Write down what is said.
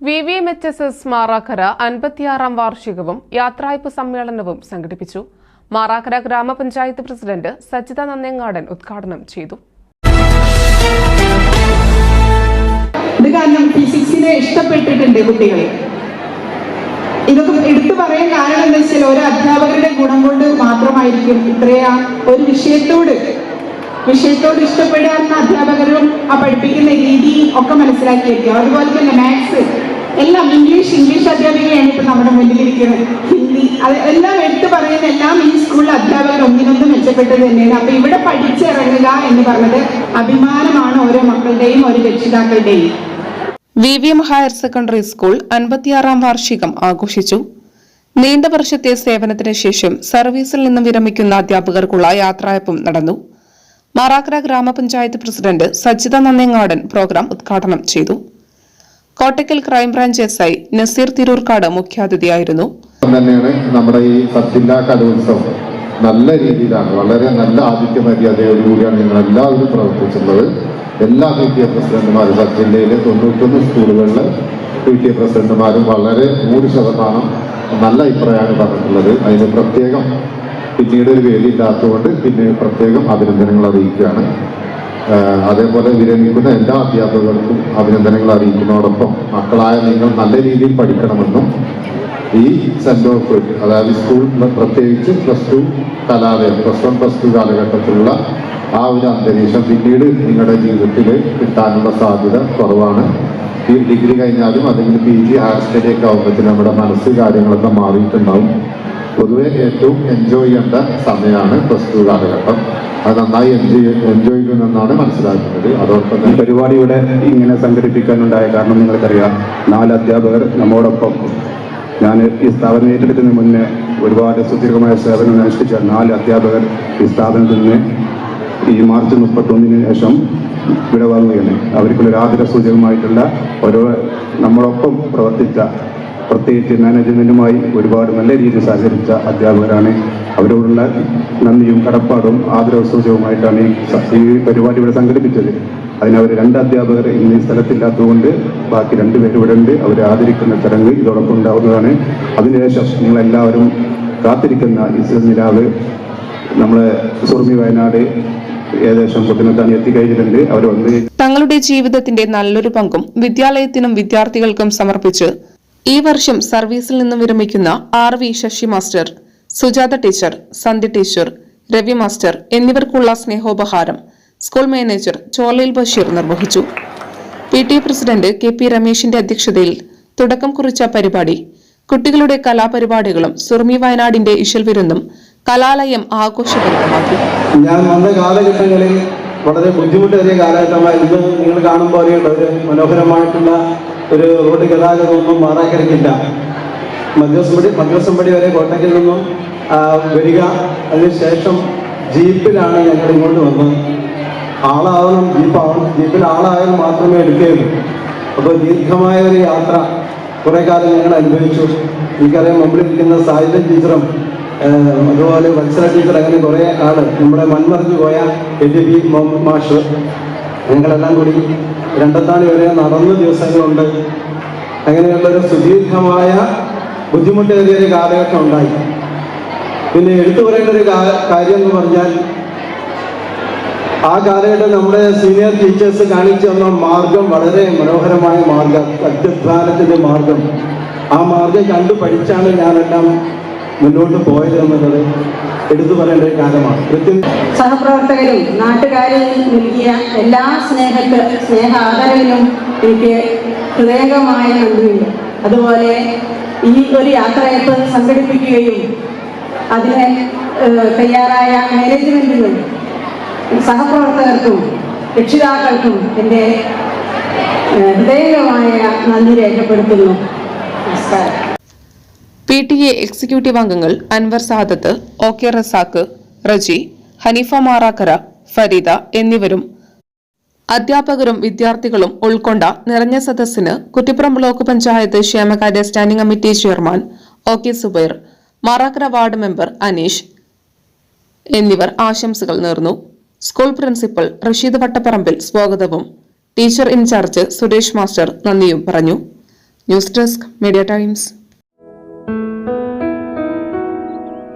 V V M H S S Marakkara അൻപത്തിയാറാം വാർഷികവും യാത്രായ്പ് സമ്മേളനവും സംഘടിപ്പിച്ചു. മാറാക്കര ഗ്രാമപഞ്ചായത്ത് പ്രസിഡന്റ് സജിത നന്നേങ്ങാടൻ ഉദ്ഘാടനം ചെയ്തു. ഫിസിക്സിനെ ഇഷ്ടപ്പെട്ടിട്ടുണ്ട് കുട്ടികൾ ഇതൊക്കെ എടുത്തു പറയാൻ കാരണം എന്താ വെച്ചാൽ ഒരു അധ്യാപകരുടെ ഗുണം കൊണ്ട് മാത്രമായിരിക്കും ഇത്രയാ ഒരു വിഷയത്തോട് വിഷയത്തോട് ഇഷ്ടപ്പെടാവുന്ന അധ്യാപകരും ആ പഠിപ്പിക്കുന്ന രീതിയും ഒക്കെ മനസ്സിലാക്കിയിരിക്കും അതുപോലെ തന്നെ മാത്സ് എല്ലാം ഇംഗ്ലീഷ് ഇംഗ്ലീഷ് അധ്യാപികയാണ് ഇപ്പൊ നമ്മുടെ മുന്നിലിരിക്കുന്നത്. ഹിന്ദി. അത് എല്ലാം എടുത്തു പറയുന്ന എല്ലാം ഈ സ്കൂളിലെ അധ്യാപകർ ഒന്നിനൊന്ന് മെച്ചപ്പെട്ടത് തന്നെയാണ്. അപ്പൊ ഇവിടെ പഠിച്ചിറങ്ങുക എന്ന് പറഞ്ഞത് അഭിമാനമാണ് ഓരോ മക്കളുടെയും ഓരോ രക്ഷിതാക്കളുടെയും. V V M higher secondary school അൻപത്തിയാറാം വാർഷികം ആഘോഷിച്ചു. നീണ്ട വർഷത്തെ സേവനത്തിന് ശേഷം സർവീസിൽ നിന്നും വിരമിക്കുന്ന അധ്യാപകർക്കുള്ള യാത്രായപ്പും നടന്നു. മാറാക്കര ഗ്രാമപഞ്ചായത്ത് പ്രസിഡന്റ് സജിത നന്നേങ്ങാടൻ പ്രോഗ്രാം ഉദ്ഘാടനം ചെയ്തു. Kottakkal crime branch S I Naseer Thirurkad മുഖ്യാതിഥിയായിരുന്നു. തന്നെയാണ് നമ്മുടെ ഈ പത്തില്ലാ കലോത്സവം നല്ല രീതിയിലാണ് വളരെ നല്ല ആതിഥ്യ മര്യാദയോടുകൂടിയാണ് ഞങ്ങൾ എല്ലാവരും പ്രവർത്തിച്ചിട്ടുള്ളത്. എല്ലാ പി ടി എ പ്രസിഡന്റുമാരും ജില്ലയിലെ തൊണ്ണൂറ്റൊന്ന് സ്കൂളുകളിൽ പി ടി എ പ്രസിഡന്റുമാരും വളരെ നൂറ് ശതമാനം നല്ല അഭിപ്രായമാണ് പറഞ്ഞിട്ടുള്ളത്. അതിന് പ്രത്യേകം പിന്നീട് ഒരു വേദിയില്ലാത്തതുകൊണ്ട് പിന്നെ പ്രത്യേകം അഭിനന്ദനങ്ങൾ അറിയിക്കുകയാണ്. അതേപോലെ വിരമിക്കുന്ന എല്ലാ അധ്യാപകർക്കും അഭിനന്ദനങ്ങൾ അറിയിക്കുന്നതോടൊപ്പം മക്കളായ നിങ്ങൾ നല്ല രീതിയിൽ പഠിക്കണമെന്നും ഈ സെന്റ് ഓഫ് അതായത് സ്കൂൾ പ്രത്യേകിച്ച് പ്ലസ് ടു കലാലയം പ്ലസ് വൺ പ്ലസ് ടു കാലഘട്ടത്തിലുള്ള ആ ഒരു അന്തരീക്ഷം പിന്നീട് നിങ്ങളുടെ ജീവിതത്തിൽ കിട്ടാനുള്ള സാധ്യത കുറവാണ്. ഡിഗ്രി കഴിഞ്ഞാലും അല്ലെങ്കിൽ പി ജി ഹയർ സ്റ്റഡി ഒക്കെ ആകുമ്പോഴത്തേക്കും നമ്മുടെ മനസ്സ് കാര്യങ്ങളൊക്കെ മാറിയിട്ടുണ്ടാവും. പൊതുവെ ഏറ്റവും എൻജോയ് ചെയ്യേണ്ട സമയമാണ് പ്ലസ് ടു കാലഘട്ടം. അത് നന്നായി എൻജോയ് എൻജോയ് ചെയ്യുമെന്നാണ് മനസ്സിലാക്കുന്നത്. അതോടൊപ്പം ഈ പരിപാടി ഇവിടെ ഇങ്ങനെ സംഘടിപ്പിക്കാനുണ്ടായ കാരണം നിങ്ങൾക്കറിയാം. നാല് അധ്യാപകർ നമ്മോടൊപ്പം. ഞാൻ ഈ സ്ഥാപനം ഏറ്റെടുക്കുന്നതിന് മുന്നേ ഒരുപാട് സുദീർഘമായ സേവനം അനുഷ്ഠിച്ച നാല് അധ്യാപകർ ഈ സ്ഥാപനത്തിൽ നിന്ന് ഈ മാർച്ച് മുപ്പത്തൊന്നിന് ശേഷം വിടവാങ്ങുകയാണ്. അവർക്കുള്ള ഒരു ആദര സൂചകമായിട്ടുള്ള ഓരോ നമ്മളൊപ്പം പ്രവർത്തിച്ച പ്രത്യേകിച്ച് മാനേജ്മെന്റുമായി ഒരുപാട് നല്ല രീതിയിൽ സഹകരിച്ച അധ്യാപകരാണ്. അവരോടുള്ള നന്ദിയും കടപ്പാടും ആദരവ് സൂചകമായിട്ടാണ് ഈ പരിപാടി ഇവിടെ സംഘടിപ്പിച്ചത്. അതിനവർ രണ്ട് അധ്യാപകർ ഇന്ന് ഈ സ്ഥലത്തില്ലാത്തതുകൊണ്ട് ബാക്കി രണ്ടുപേർ ഇവിടെ ഉണ്ട്. അവരെ ആദരിക്കുന്ന ചടങ്ങ് ഇതോടൊപ്പം ഉണ്ടാവുന്നതാണ്. അതിനുശേഷം നിങ്ങളെല്ലാവരും കാത്തിരിക്കുന്ന ഈ നിലാവ് നമ്മളെ സുർമി വയനാട് അവർ തങ്ങളുടെ ജീവിതത്തിന്റെ നല്ലൊരു പങ്കും വിദ്യാലയത്തിനും വിദ്യാർത്ഥികൾക്കും സമർപ്പിച്ച് ഈ വർഷം സർവീസിൽ നിന്ന് വിരമിക്കുന്ന R V Sasi master Sujatha teacher Sandhya teacher Ravi master എന്നിവർക്കുള്ള സ്നേഹോപഹാരം സ്കൂൾ മാനേജർ ചോലയിൽ ബഷീർ നിർവഹിച്ചു. P T president K P രമേശിന്റെ അധ്യക്ഷതയിൽ തുടക്കം കുറിച്ച പരിപാടി കുട്ടികളുടെ കലാപരിപാടികളും സുർമി വയനാടിന്റെ ഇഷൽ വിരുന്നും കലാലയം ആഘോഷപരിതമാക്കി ഞാൻ വളരെ ബുദ്ധിമുട്ടേറിയ കാലഘട്ടമായിരുന്നു നിങ്ങൾ കാണുമ്പോൾ പോലെയുള്ള ഒരു മനോഹരമായിട്ടുള്ള ഒരു റോഡ് ഗതാഗതമൊന്നും മാറാക്കിടക്കില്ല. മദ്രസമ്പടി മദ്രസമ്പടി വരെ കോട്ടയ്ക്കിൽ നിന്നും വരിക. അതിനുശേഷം ജീപ്പിലാണ് ഞങ്ങൾ ഇങ്ങോട്ട് വന്നത്. ആളാവണം ജീപ്പാവണം ജീപ്പിൽ ആളായാൽ മാത്രമേ എടുക്കുകയുള്ളൂ. അപ്പോൾ ദീർഘമായ ഒരു യാത്ര കുറേ കാലം ഞങ്ങൾ അനുഭവിച്ചു. എനിക്കറിയാം മുമ്പിലിരിക്കുന്ന സാഹിത്യ ടീച്ചറും അതുപോലെ ടീച്ചർ അങ്ങനെ കുറേ ആൾ നമ്മുടെ മൺമറിഞ്ഞു പോയ എൽ ബി മാഷ്. ഞങ്ങളെല്ലാം കൂടി രണ്ടത്താണി വരെ നടന്ന ദിവസങ്ങളുണ്ട്. അങ്ങനെയുള്ളൊരു സുദീർഘമായ ബുദ്ധിമുട്ടേറിയ ഒരു കാലഘട്ടം ഉണ്ടായി. പിന്നെ എടുത്തു പറയേണ്ട ഒരു കാര്യം എന്ന് പറഞ്ഞാൽ ആ കാലഘട്ടം നമ്മുടെ സീനിയർ ടീച്ചേഴ്സ് കാണിച്ചു തന്ന മാർഗം വളരെ മനോഹരമായ മാർഗം അത്യുദ്ധാനത്തിന്റെ മാർഗം. ആ മാർഗം കണ്ടു പഠിച്ചാണ് ഞാനെല്ലാം മുന്നോട്ട് പോയത് എന്നുള്ളത് എടുത്തു പറയേണ്ട ഒരു കാലമാണ് കൃത്യം സഹപ്രവർത്തകരും നാട്ടുകാരും നൽകിയ എല്ലാ സ്നേഹത്ത് സ്നേഹ ആദരവിനും എനിക്ക് ഹൃദയംഗമായ നന്ദിയുണ്ട്. അതുപോലെ ഈ ഒരു യാത്രയപ്പ് സംഘടിപ്പിക്കുകയും അതിനെ തയ്യാറായ മാനേജ്മെന്റിനും സഹപ്രവർത്തകർക്കും രക്ഷിതാക്കൾക്കും എന്റെ ഹൃദയകമായ നന്ദി രേഖപ്പെടുത്തുന്നു. നമസ്കാരം. പി ടി എ എക്സിക്യൂട്ടീവ് അംഗങ്ങൾ അൻവർ സാദത്ത് ഒ കെ റസാക്ക് റജി ഹനീഫ മാറാക്കര ഫരീദ എന്നിവരും അധ്യാപകരും വിദ്യാർത്ഥികളും ഉൾക്കൊണ്ട നിറഞ്ഞ സദസ്സിന് കുറ്റിപ്പുറം ബ്ലോക്ക് പഞ്ചായത്ത് ക്ഷേമകാര്യ standing committee chairman O K Zubair Marakkara ward member Aneesh എന്നിവർ ആശംസകൾ നേർന്നു. സ്കൂൾ പ്രിൻസിപ്പൽ റഷീദ് വട്ടപ്പറമ്പിൽ സ്വാഗതവും. ടീച്ചർ ഇൻചാർജ് സുരേഷ് മാസ്റ്റർ നന്ദിയും പറഞ്ഞു. News desk media times.